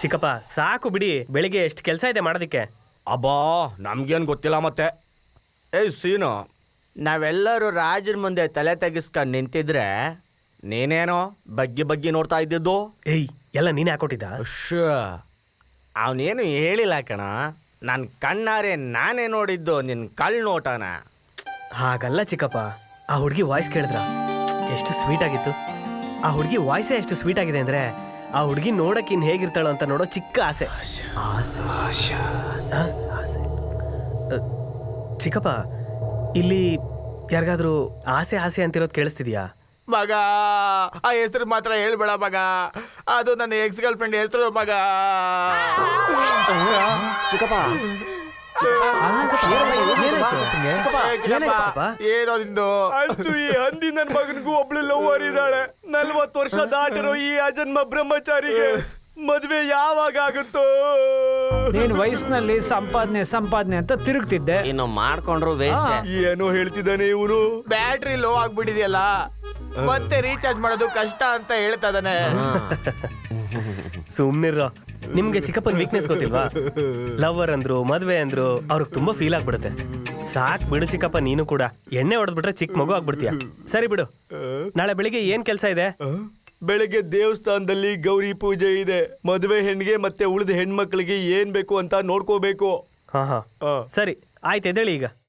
ಚಿಕ್ಕಪ್ಪ ಸಾಕು ಬಿಡಿ. ಬೆಳಿಗ್ಗೆ ಎಷ್ಟು ಕೆಲಸ ಇದೆ ಮಾಡೋದಕ್ಕೆ. ಅಬ್ಬಾ ನಮ್ಗೇನು ಗೊತ್ತಿಲ್ಲ ಮತ್ತೆ. ಏಯ್ ಸೀನು. ನಾವೆಲ್ಲರೂ ರಾಜರ ಮುಂದೆ ತಲೆ ತೆಗಿಸ್ಕೊಂಡು ನಿಂತಿದ್ರೆ ನೀನೇನೋ ಬಗ್ಗಿ ಬಗ್ಗಿ ನೋಡ್ತಾ ಇದ್ದಿದ್ದು? ಏಯ್ ಎಲ್ಲ ನೀನೇ ಹಾಕೊಟ್ಟಿದ್ದ? ಅವನೇನು ಹೇಳಿಲ್ಲ ಕಣ. ನನ್ನ ಕಣ್ಣಾರೆ ನಾನೇ ನೋಡಿದ್ದು ನಿನ್ನ ಕಳ್ ನೋಟನ ಹಾಗಲ್ಲ ಚಿಕ್ಕಪ್ಪ ಆ ಹುಡುಗಿ ವಾಯ್ಸ್ ಕೇಳಿದ್ರ? ಎಷ್ಟು ಸ್ವೀಟ್ ಆಗಿತ್ತು. ಆ ಹುಡುಗಿ ವಾಯ್ಸೇ ಎಷ್ಟು ಸ್ವೀಟ್ ಆಗಿದೆ ಅಂದ್ರೆ ಆ ಹುಡುಗಿ ನೋಡಕ್ ಇನ್ ಹೇಗಿರ್ತಾಳ ಅಂತ ನೋಡೋ ಚಿಕ್ಕ ಆಸೆ. ಆಸೆ. ಆ? ಅ, ಚಿಕ್ಕಪ್ಪ ಇಲ್ಲಿ ಯಾರಿಗಾದ್ರೂ ಆಸೆ ಆಸೆ ಅಂತಿರೋದು ಕೇಳಿಸ್ತಿದ್ಯಾ? ಮಗ ಆ ಹೆಸರು ಮಾತ್ರ ಹೇಳ್ಬೇಡ ಮಗ. ಅದು ನನ್ನ ಎಕ್ಸ್ ಗರ್ಲ್ ಫ್ರೆಂಡ್ ಹೆಸರು ಮಗ. ಚಿಕ್ಕಪ್ಪ. ಏನೋ ನಿಂದು? ಅಂತೂ ಈ ಹಂದಿ ನನ್ ಮಗನಿಗೂ ಒಬ್ಳು ಲವರ್ ಇದ್ದಾಳೆ. ನಲ್ವತ್ತು ವರ್ಷ ದಾಟಿರೋ ಈ ಅಜನ್ಮ ಬ್ರಹ್ಮಚಾರಿಗೆ ಮದ್ವೆ ಯಾವಾಗ ಆಗುತ್ತೋ? ನೀನ್ ವಯಸ್ಸಿನಲ್ಲಿ ಸಂಪಾದನೆ ಸಂಪಾದನೆ ಅಂತ ತಿರುಗ್ತಿದ್ದೆ. ಇನ್ನು ಮಾಡ್ಕೊಂಡ್ರು ವೇಸ್ಟ್ ಏನೋ ಹೇಳ್ತಿದ್ದಾನೆ ಇವನು ಬ್ಯಾಟ್ರಿ ಲೋ ಆಗ್ಬಿಟ್ಟಿದೆಯಲ್ಲ? ಮತ್ತೆ ರೀಚಾರ್ಜ್ ಮಾಡೋದು ಕಷ್ಟ ಅಂತ ಹೇಳ್ತಾ ಇದಾನೆ ಸುಮ್ನಿರೋ ನಿಮ್ಗೆ ಚಿಕ್ಕಪ್ಪನ ವೀಕ್ನೆಸ್ ಗೊತ್ತಿಲ್ವಾ? ಲವರ್ ಅಂದ್ರು ಮದ್ವೆ ಅಂದ್ರು ಅವ್ರಿಗೆ ತುಂಬಾ ಫೀಲ್ ಆಗ್ಬಿಡುತ್ತೆ. ಸಾಕ್ ಬಿಡು ಚಿಕ್ಕಪ್ಪ ನೀನು ಕೂಡ. ಎಣ್ಣೆ ಹೊಡೆದ್ಬಿಟ್ರೆ ಚಿಕ್ಕ ಮಗು ಆಗ್ಬಿಡ್ತೀಯ. ಸರಿ ಬಿಡು. ನಾಳೆ ಬೆಳಿಗ್ಗೆ ಏನ್ ಕೆಲಸ ಇದೆ? ಬೆಳಗ್ಗೆ ದೇವಸ್ಥಾನದಲ್ಲಿ ಗೌರಿ ಪೂಜೆ ಇದೆ. ಮದುವೆ ಹೆಣ್ಣಿಗೆ ಮತ್ತೆ ಉಳಿದ ಹೆಣ್ಮಕ್ಳಿಗೆ ಏನ್ ಬೇಕು ಅಂತ ನೋಡ್ಕೋಬೇಕು. ಹಾ ಹಾ ಸರಿ ಆಯ್ತು ಎದ್ದೇಳಿ ಈಗ.